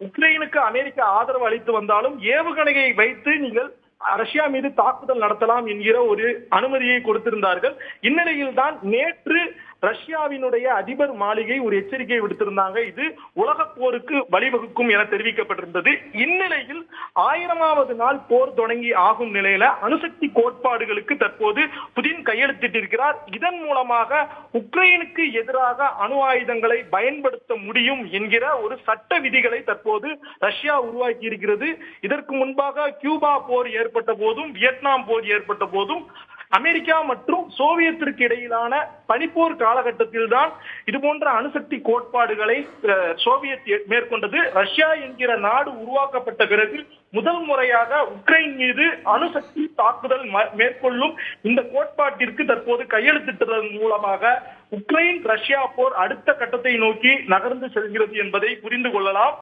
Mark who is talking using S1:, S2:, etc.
S1: உக்ரைனுக்கு அமெரிக்கா ஆதரவு அளித்து வந்தாலும் ஏவுகணையை வைத்து நீங்கள் ரஷ்யா மீது தாக்குதல் நடத்தலாம் என்கிற ஒரு அனுமதியை கொடுத்திருந்தார்கள். இந்நிலையில் தான் நேற்று ரஷ்யாவினுடைய அதிபர் மாளிகை ஒரு எச்சரிக்கை விடுத்திருந்தாங்க. இது உலக போருக்கு வழிவகுக்கும் என தெரிவிக்கப்பட்டிருந்தது. இந்நிலையில் ஆயிரமாவது நாள் போர் தொடங்கி ஆகும் நிலையில அணுசக்தி கோட்பாடுகளுக்கு தற்போது புதின் கையெழுத்திட்டிருக்கிறார். இதன் மூலமாக உக்ரைனுக்கு எதிராக அணு ஆயுதங்களை பயன்படுத்த முடியும் என்கிற ஒரு சட்ட விதிகளை தற்போது ரஷ்யா உருவாக்கி இருக்கிறது இதற்கு முன்பாக கியூபா போர் ஏற்பட்ட போதும் வியட்நாம் போர் ஏற்பட்ட போதும் அமெரிக்கா மற்றும் சோவியத்திற்கு இடையிலான பனிப்போர் காலகட்டத்தில் தான் இது போன்ற அணுசக்தி கோட்பாடுகளை சோவியத் மேற்கொண்டது. ரஷ்யா என்கிற நாடு உருவாக்கப்பட்ட பிறகு முதல் முறையாக உக்ரைன் மீது அணுசக்தி தாக்குதல் ம- மேற்கொள்ளும் இந்த கோட்பாட்டிற்கு தற்போது கையெழுத்திட்டதன் மூலமாக உக்ரைன் ரஷ்யா போர் அடுத்த கட்டத்தை நோக்கி நகர்ந்து செல்கிறது என்பதை புரிந்து கொள்ளலாம்.